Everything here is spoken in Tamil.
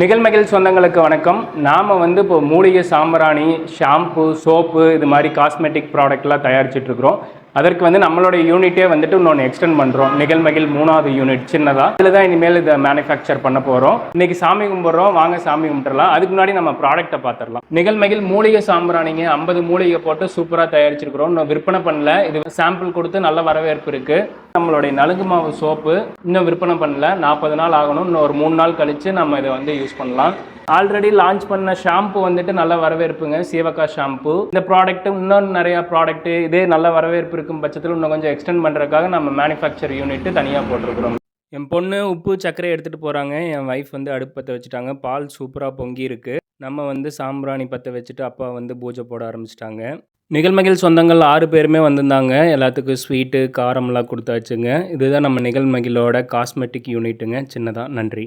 நிகழ்மகள் சொந்தங்களுக்கு வணக்கம். நாம் வந்து இப்போ மூலிகை சாம்பிராணி ஷாம்பு சோப்பு இது மாதிரி காஸ்மெட்டிக் ப்ராடக்ட்லாம் தயாரிச்சிட்டு இருக்கிறோம். அதற்கு வந்து நம்மளோட யூனிட்டே வந்துட்டு இன்னொன்று எக்ஸ்டெண்ட் பண்ணுறோம் நிகழ்மகில் மூணாவது யூனிட் சின்னதாக இதில் தான் இனிமேல் இதை மேனுஃபேக்சர் பண்ண போகிறோம் இன்னைக்கு சாமி கும்பிட்றோம். வாங்க சாமி கும்பிட்டுறலாம். அதுக்கு முன்னாடி நம்ம ப்ராடக்ட்டை பார்த்துடலாம் நிகழ்மகில் மூலிகை சாம்பிராணிங்க ஐம்பது மூலிகை போட்டு சூப்பராக தயாரிச்சிருக்கிறோம். இன்னும் விற்பனை பண்ணல. இது சாம்பிள் கொடுத்து நல்ல வரவேற்பு இருக்குது நம்மளுடைய நலுங்கு மாவு சோப்பு இன்னும் விற்பனை பண்ணல. நாற்பது நாள் ஆகணும். இன்னும் ஒரு மூணு நாள் கழித்து நம்ம இதை வந்து யூஸ் பண்ணலாம். ஆல்ரெடி லான்ச் பண்ண ஷாம்பு வந்துட்டு நல்ல வரவேற்புங்க. சீவக்கா ஷாம்பு இந்த ப்ராடக்ட் இன்னும் நிறைய ப்ராடக்ட் இதே நல்ல வரவேற்பு இருக்கும் பட்சத்தில் இன்னும் கொஞ்சம் எக்ஸ்டெண்ட் பண்ணுறதுக்காக நம்ம மேனுஃபேக்சர் யூனிட் தனியாக போட்டிருக்கிறோம். என் பொண்ணு உப்பு சர்க்கரை எடுத்துகிட்டு போகிறாங்க என் ஒய்ஃப் வந்து அடுப்பு பற்ற வச்சுட்டாங்க. பால் சூப்பராக பொங்கி இருக்கு. நம்ம வந்து சாம்பிராணி பற்ற வச்சுட்டு அப்பா வந்து பூஜை போட ஆரம்பிச்சிட்டாங்க. நிகழ்மகிழ் சொந்தங்கள் ஆறு பேருமே வந்திருந்தாங்க. எல்லாத்துக்கும் ஸ்வீட்டு காரம்லாம் கொடுத்தாச்சுங்க. இதுதான் நம்ம நிகழ்மகிழோட காஸ்மெட்டிக் யூனிட்டுங்க சின்னதாக நன்றி.